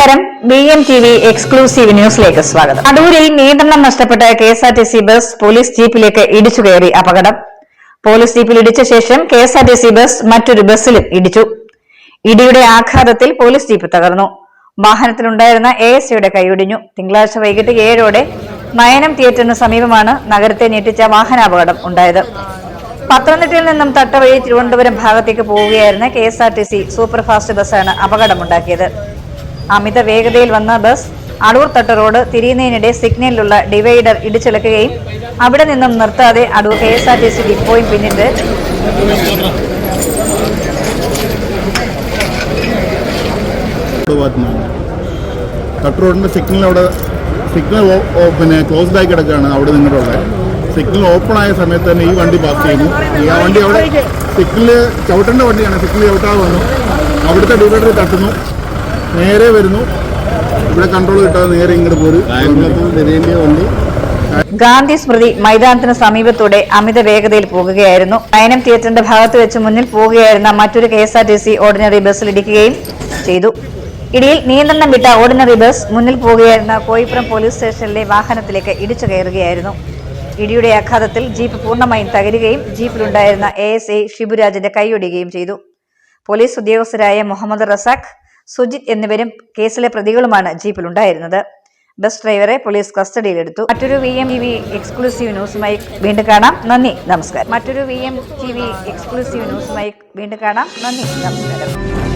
നമസ്കാരം. B M T V exclusive ന്യൂസിലേക്ക് സ്വാഗതം. അടൂരിൽ നിയന്ത്രണം നഷ്ടപ്പെട്ട K S R T C bus police ജീപ്പിലേക്ക് ഇടിച്ചു കയറി അപകടം. പോലീസ് ജീപ്പിൽ ഇടിച്ച ശേഷം K S R T C bus മറ്റൊരു ബസ്സിലും ഇടിച്ചു. ഇടിയുടെ ആഘാതത്തിൽ പോലീസ് ജീപ്പ് തകർന്നു. വാഹനത്തിലുണ്ടായിരുന്ന എ എസ് സിയുടെ കൈയൊടിഞ്ഞു തിങ്കളാഴ്ച വൈകിട്ട് ഏഴോടെ നയനം തിയേറ്ററിന് സമീപമാണ് നഗരത്തെ ഞെട്ടിച്ച വാഹനാപകടം ഉണ്ടായത്. പത്തനംതിട്ടയിൽ നിന്നും തട്ടവഴി തിരുവനന്തപുരം ഭാഗത്തേക്ക് പോവുകയായിരുന്ന K S R T C super fast ബസ്സാണ് അപകടമുണ്ടാക്കിയത്. അമിത വേഗതയിൽ വന്ന ബസ് അടൂർ തട്ട് റോഡ് തിരിയുന്നതിനിടെ സിഗ്നലിലുള്ള ഡിവൈഡർ ഇടിച്ചിളക്കുകയും അവിടെ നിന്നും നിർത്താതെ Adoor K S R T C ഡിപ്പോയും പിന്നിട്ട് തട്ട് റോഡിന്റെ സിഗ്നൽ അവിടെ സിഗ്നൽ പിന്നെ ക്ലോസ്ഡ് ആയി കിടക്കുകയാണ് അവിടെ നിന്നിട്ടുള്ളത്. സിഗ്നൽ ഓപ്പൺ ആയ സമയത്ത് തന്നെ ഈ വണ്ടി പാസ് ചെയ്യുന്നു. ഈ ആ വണ്ടി അവിടെ സിഗ്നൽ ചവിട്ടേണ്ട വണ്ടിയാണ്. സിഗ്നൽ ചവിട്ടാതെ വന്നു. അവിടുത്തെ ഡിവൈഡർ തട്ടുന്നു. നേരെ വരുന്നു. ഇവിടെ കൺട്രോൾ കിട്ടാതെ നേരെ ഇങ്ങോട്ട് പോരും. വണ്ടി. ഗാന്ധി സ്മൃതി മൈതാനത്തിന് സമീപത്തൂടെ അമിത വേഗതയിൽ പോകുകയായിരുന്നു. നയനം തിയേറ്ററിന്റെ ഭാഗത്ത് വെച്ച് മുന്നിൽ പോകുകയായിരുന്ന മറ്റൊരു K S R T C ordinary ബസ്സിൽ ഇടിക്കുകയും ചെയ്തു. ഇടിയിൽ നിയന്ത്രണം വിട്ട ഓർഡിനറി ബസ് മുന്നിൽ പോകുകയായിരുന്ന കോയിപ്പുറം പോലീസ് സ്റ്റേഷനിലെ വാഹനത്തിലേക്ക് ഇടിച്ചു കയറുകയായിരുന്നു. ഇടിയുടെ ആഘാതത്തിൽ ജീപ്പ് പൂർണമായും തകരുകയും ജീപ്പിലുണ്ടായിരുന്ന എ എസ് ഐ ഷിബുരാജിന്റെ കൈയൊടിയുകയും ചെയ്തു. പോലീസ് ഉദ്യോഗസ്ഥരായ മുഹമ്മദ് റസാഖ് സുജിത് എന്നിവരും കേസിലെ പ്രതികളുമാണ് ജീപ്പിലുണ്ടായിരുന്നത്. ബസ് ഡ്രൈവറെ പോലീസ് കസ്റ്റഡിയിലെടുത്തു. മറ്റൊരു V M T V exclusive ന്യൂസുമായി വീണ്ടും കാണാം. നന്ദി നമസ്കാരം. മറ്റൊരു V M T V exclusive ന്യൂസുമായി വീണ്ടും കാണാം. നന്ദി നമസ്കാരം.